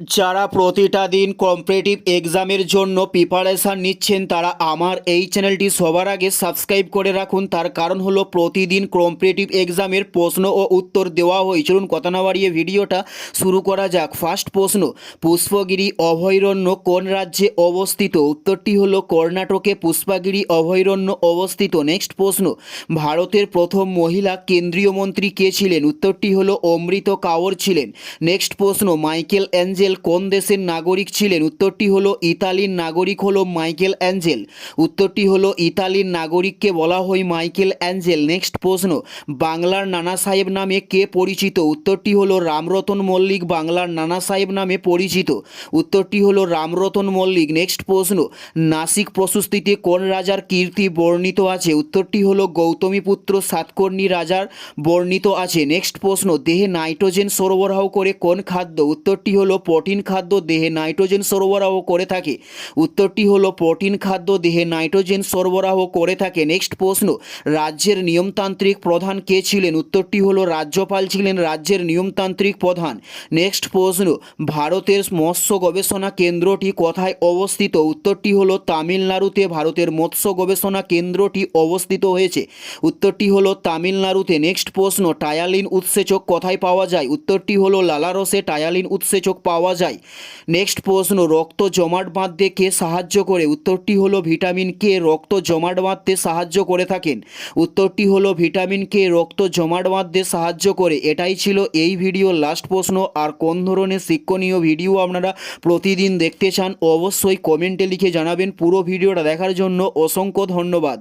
যারা প্রতিটা দিন কম্পিটিটিভ এক্সামের জন্য প্রিপারেশান নিচ্ছেন, তারা আমার এই চ্যানেলটি সবার আগে সাবস্ক্রাইব করে রাখুন। তার কারণ হলো প্রতিদিন কম্পিটিটিভ এক্সামের প্রশ্ন ও উত্তর দেওয়া হয়। চলুন কথা না বাড়িয়ে ভিডিওটা শুরু করা যাক। ফার্স্ট প্রশ্ন, পুষ্পগিরি অভয়ারণ্য কোন রাজ্যে অবস্থিত? উত্তরটি হলো কর্ণাটকে পুষ্পগিরি অভয়ারণ্য অবস্থিত। নেক্সট প্রশ্ন, ভারতের প্রথম মহিলা কেন্দ্রীয় মন্ত্রী কে ছিলেন? উত্তরটি হলো অমৃত কাওর ছিলেন। নেক্সট প্রশ্ন, মাইকেল অ্যাঞ্জেল কোন দেশের নাগরিক ছিলেন? উত্তরটি হলো ইতালির নাগরিক হলো মাইকেল অ্যাঞ্জেল। উত্তরটি হলো ইতালির নাগরিককে বলা হয় মাইকেল অ্যাঞ্জেল। নেক্সট প্রশ্ন, বাংলার নানা সাহেব নামে কে পরিচিত? উত্তরটি হলো রামরতন মল্লিক, বাংলার নানা সাহেব নামে পরিচিত। উত্তরটি হলো রামরতন মল্লিক। নেক্সট প্রশ্ন, নাসিক প্রশস্তিতে কোন রাজার কীর্তি বর্ণিত আছে? উত্তরটি হলো গৌতমীপুত্র সাতকর্ণী রাজার বর্ণিত আছে। নেক্সট প্রশ্ন, দেহে নাইট্রোজেন সরবরাহ করে কোন খাদ্য? উত্তরটি হলো প্রোটিন খাদ্য দেহে নাইট্রোজেন সরবরাহ করে থাকে। উত্তরটি হলো প্রোটিন খাদ্য দেহে নাইট্রোজেন সরবরাহ করে থাকে। নেক্সট প্রশ্ন, রাজ্যের নিয়মতান্ত্রিক প্রধান কে ছিলেন? উত্তরটি হলো রাজ্যপাল ছিলেন রাজ্যের নিয়মতান্ত্রিক প্রধান। নেক্সট প্রশ্ন, ভারতের মৎস্য গবেষণা কেন্দ্রটি কোথায় অবস্থিত? উত্তরটি হলো তামিলনাড়ুতে। ভারতের মৎস্য গবেষণা কেন্দ্রটি অবস্থিত হয়েছে। উত্তরটি হলো তামিলনাড়ুতে। নেক্সট প্রশ্ন, টায়ালিন উৎসেচক কোথায় পাওয়া যায়? উত্তরটি হলো লালারসে। টায়ালিন উৎসেচক পাওয়া যায়। নেক্সট প্রশ্ন, রক্ত জমাট বাঁধতে কে সাহায্য করে? উত্তরটি হলো ভিটামিন কে, রক্ত জমাট বাঁধতে সাহায্য করে থাকেন। উত্তরটি হলো ভিটামিন কে, রক্ত জমাট বাঁধতে সাহায্য করে। এটাই ছিল এই ভিডিওর লাস্ট প্রশ্ন। আর কোন ধরনের শিক্ষণীয় ভিডিও আপনারা প্রতিদিন দেখতে চান, অবশ্যই কমেন্টে লিখে জানাবেন। পুরো ভিডিওটা দেখার জন্য অসংখ্য ধন্যবাদ।